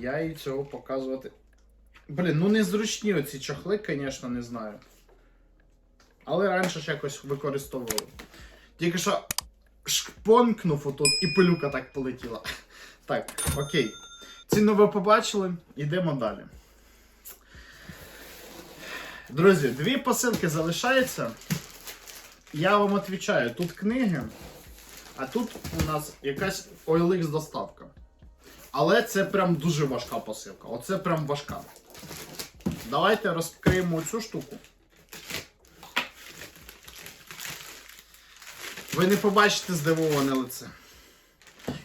Я їй цього показувати. Блін, ну незручні оці чохли, звісно, не знаю. Але раніше ж якось використовували. Тільки що шпонкнув отут і пилюка так полетіла. Так, окей. Ціну ви побачили, йдемо далі. Друзі, дві посилки залишаються. Я вам відповідаю, тут книги, а тут у нас якась OLX доставка. Але це прям дуже важка посилка. Оце прям важка. Давайте розкриємо цю штуку. Ви не побачите здивоване лице.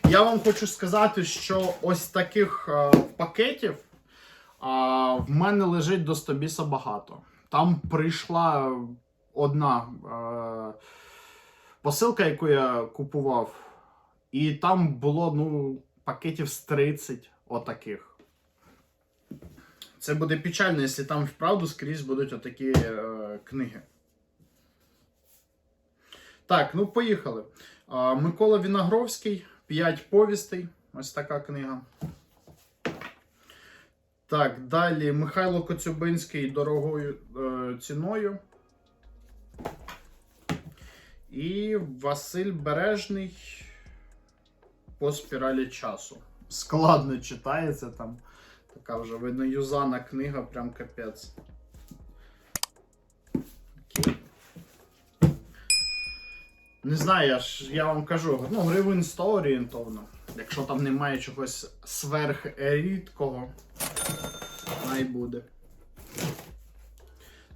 Я вам хочу сказати, що ось таких е, пакетів е, в мене лежить до стобіса багато. Там прийшла одна е, посилка, яку я купував, і там було ну, пакетів з 30 отаких. Це буде печально, якщо там вправду скрізь будуть отакі е, книги. Так, ну поїхали. А, Микола Віногровський, 5 повістей. Ось така книга. Так, далі Михайло Коцюбинський дорогою е, ціною. І Василь Бережний по спіралі часу. Складно читається там. Така вже видно юзана книга, прям капець. Окей. Не знаю, я ж я вам кажу, ну, гривень 100 орієнтовно. Якщо там немає чогось сверхрідкого, най буде.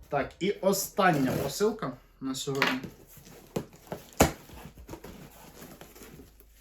Так, і остання посилка на сьогодні.